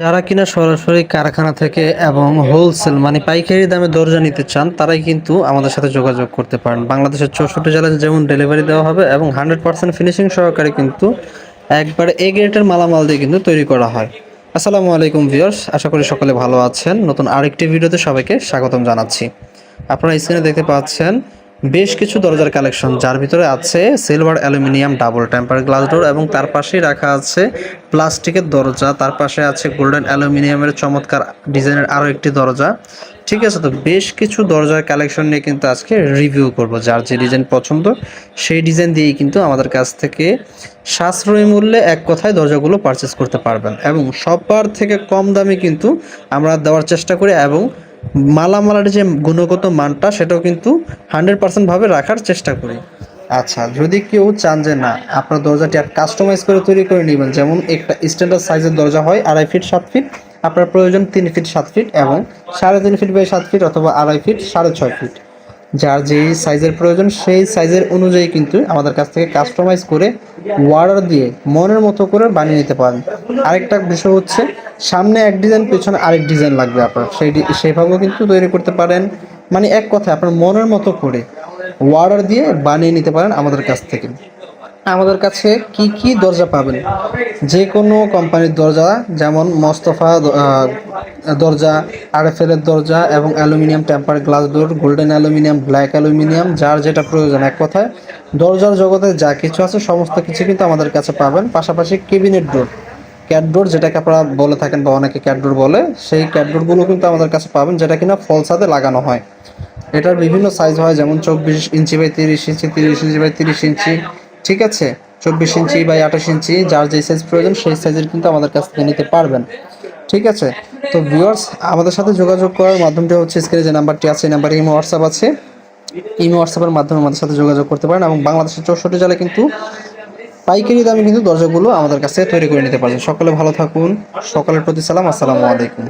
যারা কিনা সরাসরি কারখানা থেকে এবং হোলসেল মানে পাইকারি দামে দরজা নিতে চান, তারাই কিন্তু আমাদের সাথে যোগাযোগ করতে পারেন। বাংলাদেশের চৌষট্টি জেলায় যেমন ডেলিভারি দেওয়া হবে এবং হান্ড্রেড পার্সেন্ট ফিনিশিং সহকারে কিন্তু একবারে এ গ্রেটের মালামাল দিয়ে কিন্তু তৈরি করা হয়। আসসালামু আলাইকুম ভিউয়ার্স আশা করি সকলে ভালো আছেন। নতুন আরেকটি ভিডিওতে সবাইকে স্বাগতম জানাচ্ছি। আপনারা স্ক্রিনে দেখতে পাচ্ছেন বেশ কিছু দরজার কালেকশন, যার ভিতরে আছে silver, aluminium, double temper, glass door এবং তার পাশেই রাখা আছে প্লাস্টিকের দরজা। তার পাশে আছে গোল্ডেন অ্যালুমিনিয়ামের চমৎকার ডিজাইনের আরও একটি দরজা। ঠিক আছে তো, বেশ কিছু দরজার কালেকশন নিয়ে কিন্তু আজকে রিভিউ করব। যার যে ডিজাইন পছন্দ, সেই ডিজাইন দিয়েই কিন্তু আমাদের কাছ থেকে সাশ্রয়ী মূল্যে এক কথায় দরজাগুলো পারচেস করতে পারবেন। এবং সবার থেকে কম দামে কিন্তু আমরা দেওয়ার চেষ্টা করি এবং মালামালার যে গুণগত মানটা, সেটাও কিন্তু হান্ড্রেড পার্সেন্ট ভাবে রাখার চেষ্টা করি। আচ্ছা যদি কেউ চান যে না, আপনার দরজাটি আর কাস্টমাইজ করে তৈরি করে নেবেন, যেমন একটা স্ট্যান্ডার্ড সাইজের দরজা হয়, আড়াই ফিট সাত ফিট আপনার প্রয়োজন তিন ফিট সাত ফিট এবং সাড়ে তিন ফিট বাই সাত ফিট অথবা আড়াই ফিট সাড়ে ছয় ফিট যার যেই সাইজের প্রয়োজন, সেই সাইজের অনুযায়ী কিন্তু আমাদের কাছ থেকে কাস্টমাইজ করে ওয়ার্ডার দিয়ে মনের মতো করে বানিয়ে নিতে পারেন। আরেকটা বিষয় হচ্ছে সামনে এক ডিজাইন, পেছনে আরেক ডিজাইন লাগবে আপনার। সেই সেইভাবেও কিন্তু তৈরি করতে পারেন। মানে এক কথায়, আপনার মনের মতো করে ওয়ার্ডার দিয়ে বানিয়ে নিতে পারেন আমাদের কাছ থেকে। আমাদের কাছে কি কি দরজা পাবেন? যে কোনো কোম্পানির দরজা, যেমন মোস্তফা দরজা, আরএফএলের দরজা এবং aluminium, temper glass door, golden aluminium, black aluminium, যার যেটা প্রয়োজন, এক কথায়। দরজার জগতে যা কিছু আছে, সমস্ত কিছু কিন্তু আমাদের কাছে পাবেন। পাশাপাশি কেবিনেট ডোর ক্যাটডোর যেটাকে আপনারা বলে থাকেন বা অনেকে ক্যাটডোর বলে, সেই ক্যাটডোরগুলো কিন্তু আমাদের কাছে পাবেন, যেটা কিনা ফলসাতে লাগানো হয়। এটার বিভিন্ন সাইজ হয়, যেমন চব্বিশ ইঞ্চি বাই তিরিশ ইঞ্চি তিরিশ ইঞ্চি বাই তিরিশ ইঞ্চি, ঠিক আছে? চব্বিশ ইঞ্চি বাই আঠাশ ইঞ্চি, যার যে সাইজ প্রয়োজন সেই সাইজের কিন্তু আমাদের কাছ থেকে নিতে পারবেন, ঠিক আছে? তো ভিউয়ার্স আমাদের সাথে যোগাযোগ করার মাধ্যমটা হচ্ছে স্ক্রিনে যে নাম্বারটি আছে, এই নাম্বারে ইমো হোয়াটসঅ্যাপ আছে। ইমো হোয়াটসঅ্যাপের মাধ্যমে আমাদের সাথে যোগাযোগ করতে পারেন এবং বাংলাদেশের চৌষট্টি জেলায় কিন্তু পাইকারি দামে কিন্তু দরজাগুলো আমাদের কাছে তৈরি করে নিতে পারছেন সকলে ভালো থাকুন। সকলের প্রতি সালাম। আসসালামু আলাইকুম।